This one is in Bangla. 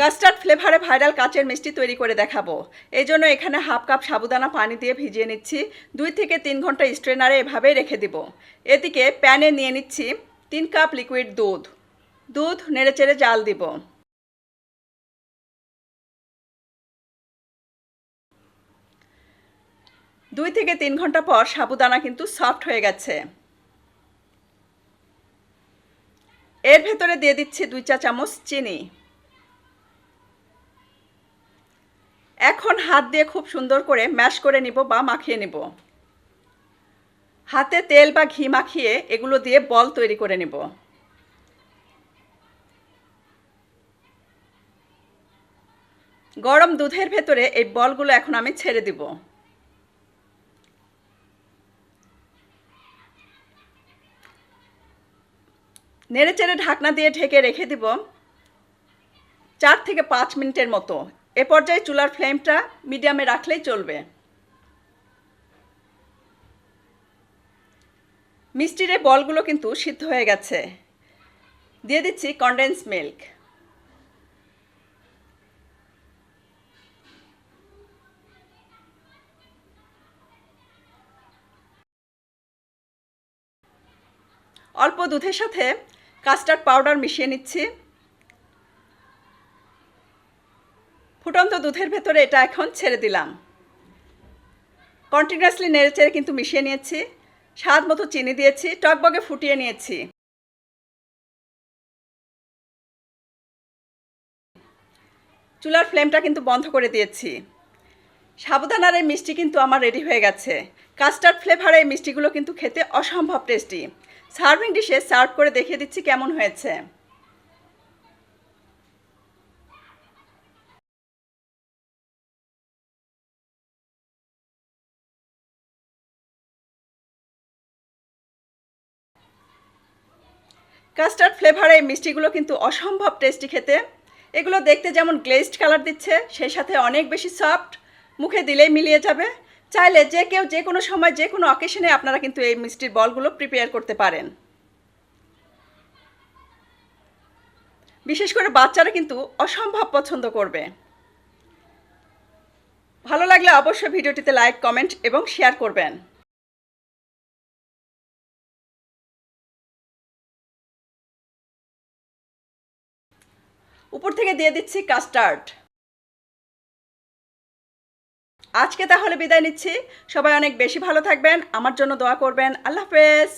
কাস্টার্ড ফ্লেভারে ভাইরাল কাচের মিষ্টি তৈরি করে দেখাবো। এই জন্য এখানে হাফ কাপ সাবুদানা পানি দিয়ে ভিজিয়ে নিচ্ছি। দুই থেকে তিন ঘণ্টা স্ট্রেনারে এভাবেই রেখে দিব। এদিকে প্যানে নিয়ে নিচ্ছি তিন কাপ লিকুইড দুধ। দুধ নেড়েচেড়ে জাল দিব। দুই থেকে তিন ঘণ্টা পর সাবুদানা কিন্তু সফট হয়ে গেছে। এর ভেতরে দিয়ে দিচ্ছি দুই চা চামচ চিনি। এখন হাত দিয়ে খুব সুন্দর করে ম্যাশ করে নিব বা মাখিয়ে নিব। হাতে তেল বা ঘি মাখিয়ে এগুলো দিয়ে বল তৈরি করে নিব। গরম দুধের ভেতরে এই বলগুলো এখন আমি ছেড়ে দিব। নেড়ে চেড়ে ঢাকনা দিয়ে ঢেকে রেখে দিব চার থেকে পাঁচ মিনিটের মতো। এ পর্যায়ে চুলার ফ্লেমটা মিডিয়ামে রাখলেই চলবে। মিষ্টির এই বলগুলো কিন্তু সিদ্ধ হয়ে গেছে। দিয়ে দিচ্ছি কনডেন্স মিল্ক অল্প দুধের সাথে কাস্টার্ড পাউডার মিশিয়ে নিচ্ছি। ফুটন্ত দুধের ভেতরে এটা এখন ছেড়ে দিলাম। কন্টিনিউয়াসলি নেড়ে চেড়ে কিন্তু মিশিয়ে নিয়েছি। স্বাদ মতো চিনি দিয়েছি টকবগে ফুটিয়ে নিয়েছি। চুলার ফ্লেমটা কিন্তু বন্ধ করে দিয়েছি। সাবুদানার এই মিষ্টি কিন্তু আমার রেডি হয়ে গেছে। কাস্টার্ড ফ্লেভারে এই মিষ্টিগুলো কিন্তু খেতে অসম্ভব টেস্টি সার্ভিং ডিশে সার্ভ করে দেখিয়ে দিচ্ছি কেমন হয়েছে। কাস্টার্ড ফ্লেভারে এই মিষ্টিগুলো কিন্তু অসম্ভব টেস্টি খেতে। এগুলো দেখতে যেমন গ্লেজড কালার দিচ্ছে, সেই সাথে অনেক বেশি সফট, মুখে দিলেই মিলিয়ে যাবে। চাইলে যে কেউ যে কোনো সময় যে কোনো অকেশনে আপনারা কিন্তু এই মিষ্টির বলগুলো প্রিপেয়ার করতে পারেন। বিশেষ করে বাচ্চারা কিন্তু অসম্ভব পছন্দ করবে। ভালো লাগলে অবশ্যই ভিডিওটিতে লাইক কমেন্ট এবং শেয়ার করবেন। উপর থেকে দিয়ে দিচ্ছি কাস্টার্ড। আজকে তাহলে বিদায় নিচ্ছি। সবাই অনেক বেশি ভালো থাকবেন। আমার জন্য দোয়া করবেন। আল্লাহ হাফেজ।